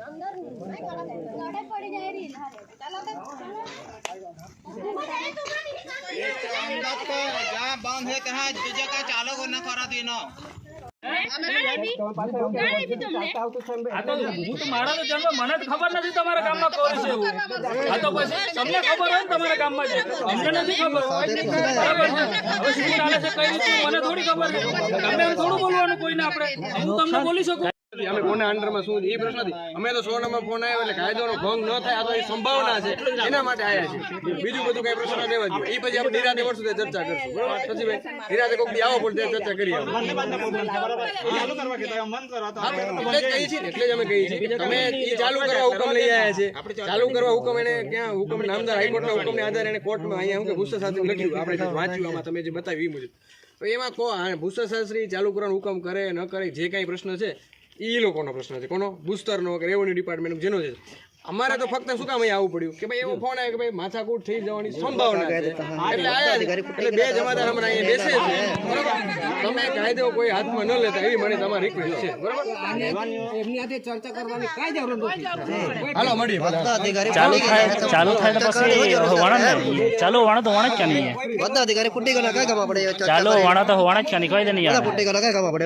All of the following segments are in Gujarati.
અંદર લડે પડી જાય રી ચાલો તો जहाँ बंद है कहाँ जगह चालू करना करा देना આ તો હું તો મારા તો જન્મ મને જ ખબર નથી તમારા ગામમાં કોણ છે એવું આ તો પછી તમને ખબર હોય ને તમારા ગામમાં છે અમને નથી ખબર બરાબર છે હવે શું ચાલે છે કઈ રીતે મને થોડી ખબર છે ગમે એમ થોડું બોલવાનું કોઈને આપણે હું તમને બોલી શકું અમે કોના અંડરમાં શું એ પ્રશ્ન નથી. અમે તો સો નંબર ફોન આવ્યો એટલે કાયદોનો ભંગ ન થાય આ તો એ સંભાવના છે. એના માટે આવ્યા છે બીજું બધું કઈ પ્રશ્ન રહેવા જોઈએ એ પછી આપણે નિરાતે વર્ષો ચર્ચા કરશું. બરોબર? સચિભાઈ નિરાતે કોઈ આવો પડે ચર્ચા કરી. હા, એટલે જ એટલે જ અમે કહીએ છીએ. તમે એ ચાલુ કરવા હુકમ લઈ આવ્યા છે. ચાલુ કરવા હુકમ એને ક્યાં હુકમ નામદાર હાઈકોર્ટના હુકમને આધારે એને કોર્ટમાં અહીંયા હું કે ભૂષા સાથે લખ્યું. આપણે વાંચ્યું આમાં તમે જે બતાવ્યું એ મુજબ. એમાં કો ભૂષણ શાસ્ત્રી ચાલુ કરવાનો હુકમ કરે ન કરે જે કાંઈ પ્રશ્ન છે એ લોકોનો પ્રશ્ન છે. કોનો? બુસ્તરનો કે રેવન્યુ ડિપાર્ટમેન્ટ જેનો છે. અમારે તો ફક્ત શું કામ અહીંયા આવવું પડ્યું? કે ભાઈ એવો ફોન આવ્યો કે ભાઈ માથાકૂટ થઈ જવાની સંભાવના છે. એટલે આયા એટલે બે જમાદાર હમણાં અહીંયા બેસે છે. તમે કાયદો કોઈ હાથમાં ન લેતા એવી મને તમારી રિક્વેસ્ટ છે. બરોબર? હાલો મળીએ ચાલુ થાય ચાલુ થાય તો પછી વણ ને ચાલુ વણ તો વણ જ ક્યાં નહીં બધા અધિકારી ફૂટી ગયેલા કઈ કામ પડે ચાલો વણ તો વણ જ ક્યાં નહીં કોઈ દે નહીં ફૂટી ગયેલા કઈ કામ આપણે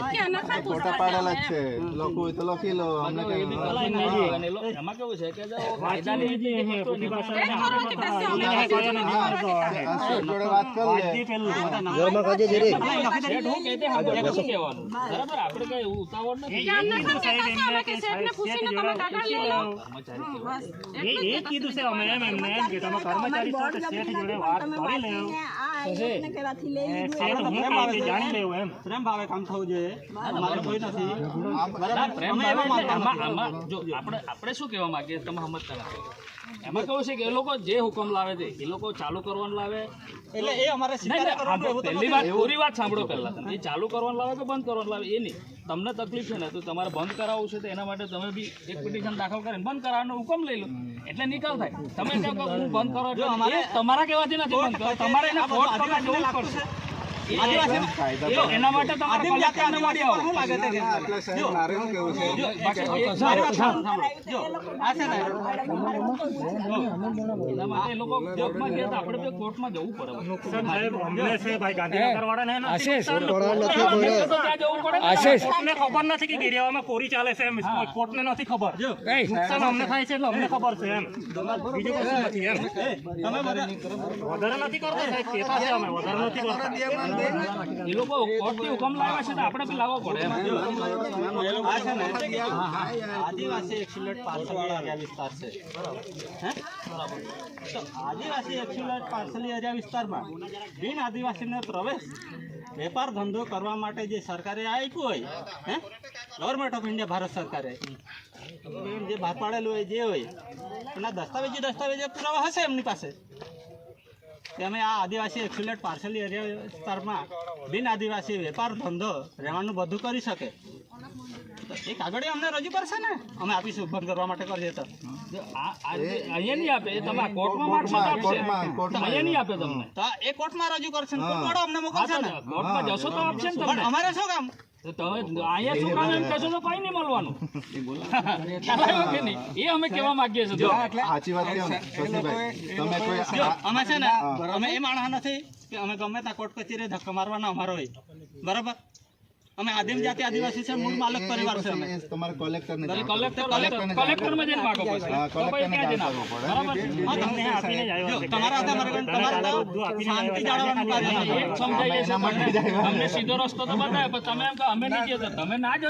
પાડેલા જ છે. લખવું હોય તો લખી લો અમને એમાં કેવું છે કે જોડે વાત કરી લે. ઘરમાં કાજે છે રે શેઠ હું કહેતે સાંભળો, શું કહેવાનું? બરાબર? આપણે કઈ ઉતાવળ નથી. એ એ કીધું છે અમે એમ એમને એમ કે તમે કર્મચારી સાથે શેઠ જોડે વાત કરી લેવું જાણી લેવું એમ પ્રેમ ભાવે કામ થવું જોઈએ. કોઈ નથી. આપણે શું કહેવા માંગીએ? તમે સમજતા નથી એમાં કેવું છે કે એ લોકો જે હુકમ લાવે છે એ લોકો ચાલુ કરવાનું લાવે. એટલે એ અમારે પહેલી વાત પૂરી વાત સાંભળો પહેલા. એ ચાલુ કરવાનું લાવે કે બંધ કરવાનું લાવે? એ નહીં. તમને તકલીફ છે ને તો તમારે બંધ કરાવવું છે તો એના માટે તમે બી એક પિટિશન દાખલ કરીને બંધ કરાવવાનો હુકમ લઈ લો. એટલે નિકાલ થાય. તમે કહો કે હું બંધ કરો એટલે તમારા કહેવાથી નથી બંધ કરો તમારે એને કોર્ટ કરવા જવું પડશે. એના માટે આપણે કોર્ટમાં જવું પડે અમને ખબર નથી કે ગેરિયામાં કોરી ચાલે છે એમ કોર્ટને નથી ખબર નુકસાન અમને થાય છે એટલે અમને ખબર છે એમ બીજું કશું નથી એમ વધારે નથી કરતા સાહેબ કેતા છે અમે વધારે નથી કરતા એ લોકો કોર્ટથી હુકમ લાવ્યા છે તો આપણે બી લાવવો પડે એમ. આદિવાસી એક્સ્યુલેટ પાર્સલ એરિયા વિસ્તાર છે. આદિવાસી એક્સ્યુલેટ પાર્સલ એરિયા વિસ્તારમાં બિન આદિવાસીને પ્રવેશ, વેપાર ધંધો કરવા માટે જે સરકારે આપ્યું હોય, હે? ગવર્મેન્ટ ઓફ ઇન્ડિયા ભારત સરકારે. જે બહાર પાડેલું હોય, જે હોય, એના દસ્તાવેજી દસ્તાવેજ પુરાવા હશે એમની પાસે? કે અમે આ આદિવાસી એક્સિલેટ પાર્સલ એરિયા વિસ્તારમાં બિન આદિવાસી વેપાર ધંધો રહેવાનું બધું કરી શકે તો એ કાગળિયા અમને રજૂ કરશે ને અમે આપીશું બંધ કરવા માટે કરીએ તો. અહીંયા નહીં આપે એ તમે કોર્ટમાં માગશો આપશે. અહીંયા નહીં આપે તમને. તો એ કોર્ટમાં રજૂ કરશે ને કોર્ટ અમને મોકલશે ને. કોર્ટમાં જશો તો આપશે ને પણ તમને. અમારે શું કામ? તો તમે અહીંયા શું કામ એમ કહેશો તો કઈ નહીં મળવાનું. ખ્યાલ આવ્યો કે નહીં. એ અમે માંગીએ છીએ. જો. સાચી વાત કહો ને શશીભાઈ. તમે કોઈ જો આ- અમે છે ને અમે એ માણસ નથી કે અમે ગમે ત્યાં કોર્ટ કચેરી ધક્કા મારવાના અમારો હોય. બરાબર? અમે આદિમ જાતિ આદિવાસી છે મૂળ માલક પરિવાર છે અમે. તમારે કલેક્ટર ને કલેક્ટર કલેક્ટર કલેક્ટરમાં જઈને માગો પછી. કલેક્ટર ત્યાં જઈને જાણવું પડે. બરાબર છે? હા, તમને આપીને જ આવ્યો. તમારા હાથે મારે તમારા શાંતિ જાળવવાનું કાર્ય સમજાઈ જશે તમને. સીધો રસ્તો તો બતાવે પણ તમે એમ કે અમે નહીં જતા તમે ના જશો